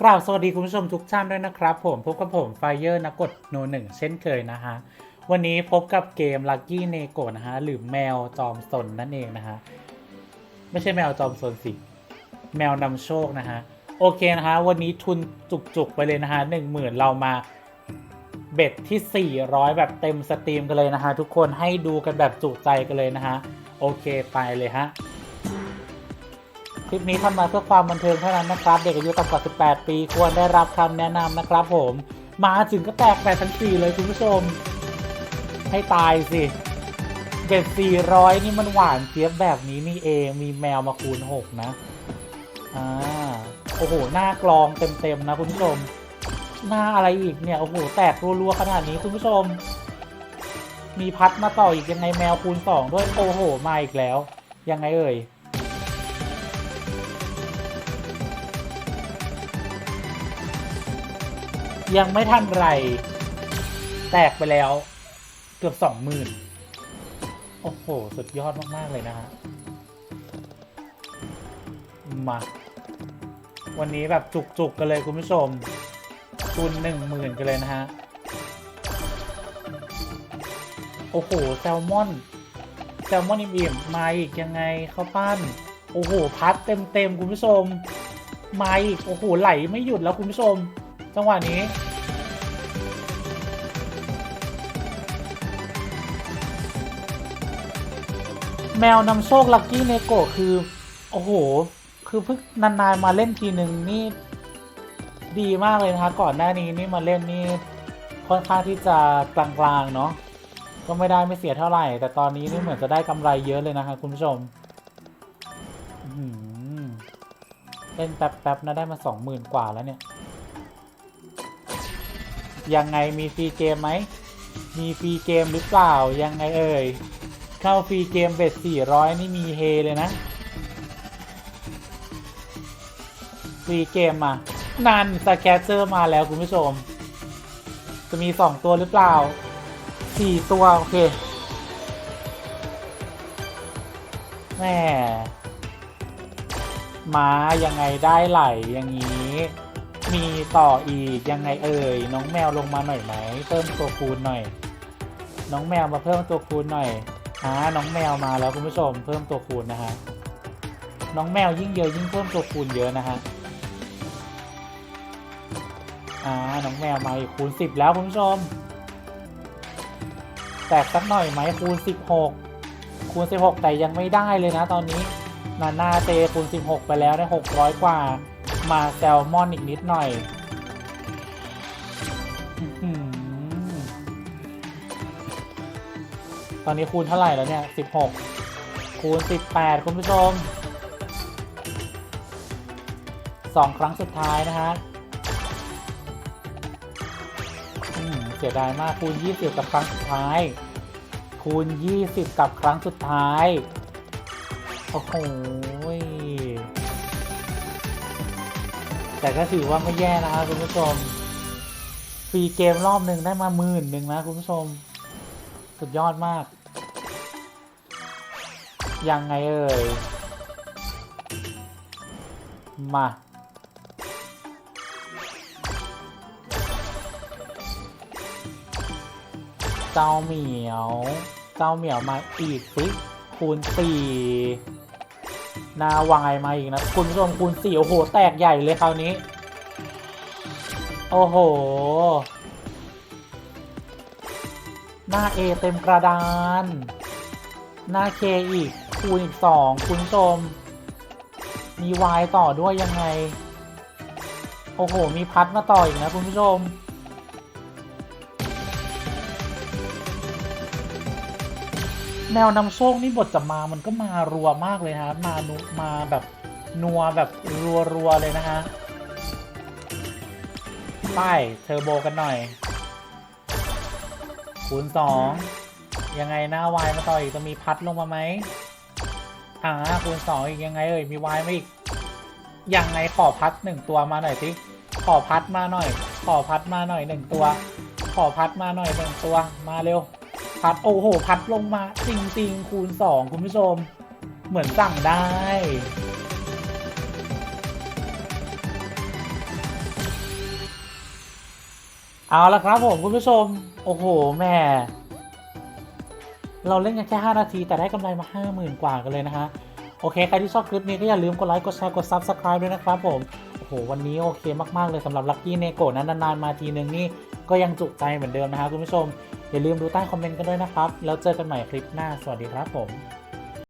กราบสวัสดีคุณผู้ชมทุกท่านด้วยนะครับ ผมพบกับผมไฟเยอร์นักกดโนหนึ่งเช่นเคยนะฮะ วันนี้พบกับเกม Lucky n e g o นะฮะ หรือแมวจอมสนนั่นเองนะฮะ ไม่ใช่แมวจอมสนสิ แมวนำโชคนะฮะ โอเคนะฮะ วันนี้ทุนจุกๆ ไปเลยนะฮะหนึ่งหมื่นเรามาเบ็ดที่ 400 แบบเต็มสตรีมกันเลยนะฮะ ทุกคนให้ดูกันแบบจุใจกันเลยนะฮะ โอเคไปเลยฮะ คลิปนี้ทำมาเพื่อความบันเทิงเท่านั้นนะครับ เด็กอายุต่ำกว่า 18 ปี ควรได้รับคำแนะนำนะครับผม มาถึงก็แตกแปดทั้งสี่เลยคุณผู้ชม ให้ตายสิเบ็ด400นี่มันหวานเจี๊ยบแบบนี้นี่เองมีแมวมาคูณ6นะอ่าโอ้โห หน้ากลองเต็มๆนะคุณผู้ชม หน้าอะไรอีกเนี่ย โอ้โห แตกรัวๆขนาดนี้คุณผู้ชม มีพัดมาต่ออีกยังไงแมวคูณ2ด้วย โอ้โห มาอีกแล้ว ยังไงเอ่ย ยังไม่ทันไร แตกไปแล้ว เกือบสองหมื่นโอ้โห สุดยอดมาก ๆ เลยนะฮะ มา วันนี้แบบจุก ๆ กันเลยคุณผู้ชมทุนหนึ่งหมื่นกันเลยนะฮะ โอ้โห แซลมอน แซลมอนอิ่มๆมาอีกยังไงข้าวปั้น โอ้โห พัดเต็ม ๆ คุณผู้ชม มาอีก โอ้โห ไหลไม่หยุดแล้วคุณผู้ชม จังหวะนี้ แมวนำโชคลักกี้เนโกะคือ โอ้โห คือเพิ่งนาน ๆ มาเล่นทีหนึ่งนี่ ดีมากเลยนะคะก่อนหน้านี้นี่มาเล่นนี่ ค่อนข้างที่จะกลาง ๆ เนาะก็ไม่ได้ไม่เสียเท่าไหร่ แต่ตอนนี้นี่เหมือนจะได้กำไรเยอะเลยนะคะคุณผู้ชมเล่นแป๊บๆนะได้มาสองหมื่นกว่าแล้วเนี่ย ยังไงมีฟรีเกมไหม มีฟรีเกมหรือเปล่า ยังไงเอ่ย เข้าฟรีเกมเบ็ด400 นี่มีเฮเลยนะ ฟรีเกมมา นันสแกตเจอร์มาแล้วคุณผู้ชม จะมี 2 ตัวหรือเปล่า 4 ตัว โอเคแม่มายังไงได้ไหลอย่างนี้ มีต่ออีกยังไงเอ่ยน้องแมวลงมาหน่อยไหมเพิ่มตัวคูณหน่อย น้องแมวมาเพิ่มตัวคูณหน่อยอ่าน้องแมวมาแล้วคุณผู้ชมเพิ่มตัวคูณนะฮะน้องแมวยิ่งเยอะยิ่งเพิ่มตัวคูณเยอะนะฮะอ่าน้องแมวมาอีกคูณสิบแล้วคุณผู้ชมแตกสักหน่อยไหมคูณสิบหกคูณสิบหกแต่ยังไม่ได้เลยนะตอนนี้นานาเตคูณสิบหกไปแล้วได้หกร้อยกว่า มาแซลมอนอีกนิดหน่อยอตอนนี้คูณเท่าไหร่แล้วเนี่ยสิบหกคูณสิบแปดคุณผู้ชมสองครั้งสุดท้ายนะฮะเสียดายมากคูณยี่สิบกับครั้งสุดท้าย คูณยี่สิบกับครั้งสุดท้าย โอ้โห แต่ก็ถือว่าไม่แย่นะครับคุณผู้ชม ฟรีเกมรอบหนึ่งได้มาหมื่นหนึ่งนะคุณผู้ชม สุดยอดมาก ยังไงเอ่ย มา เจ้าเหมียว เจ้าเหมียวมาอีกสิคูณสี่ นาวายมาอีกนะคุณผู้ชมคูณสี่โอ้โห แตกใหญ่เลยคราวนี้ โอ้โห หน้า A เต็มกระดาน หน้า K อีก คูณอีกสองคุณผู้ชมมี Y ต่อด้วยยังไง โอ้โห มีพัดมาต่ออีกนะคุณผู้ชม แนวนำโชคนี่บทจะมามันก็มารัวมากเลยนะมานุมาแบบนัวแบบรัวๆเลยนะฮะป้ายเทอร์โบกันหน่อย คูณสองยังไงหน้าวายมาต่ออีกจะมีพัดลงมาไหมอ่าคูณสองอีกยังไงเอ่ยมีวายมาอีก ยังไงขอพัดหนึ่งตัวมาหน่อยสิขอพัดมาหน่อย ขอพัดมาหน่อยหนึ่งตัว ขอพัดมาหน่อยหนึ่งตัวมาเร็ว พัดโอ้โห พัดลงมาจริง ๆ คูณสองคุณผู้ชม เหมือนสั่งได้ เอาละครับผมคุณผู้ชม โอ้โหแม่เราเล่นกันแค่ 5 นาที แต่ได้กำไรมา 50,000 กว่ากันเลยนะฮะ โอเค ใครที่ชอบคลิปนี้ก็อย่าลืมกดไลค์ กดแชร์ กด Subscribe ด้วยนะครับผม โอ้โห วันนี้โอเคมาก ๆ เลยสำหรับลั c กี้เนโกะนั้นนาน ๆ มาทีนึงนี่ ก็ยังจุใจเหมือนเดิมนะฮะคุณผู้ชม อย่าลืมดูใต้คอมเมนต์กันด้วยนะครับ แล้วเจอกันใหม่คลิปหน้า สวัสดีครับผม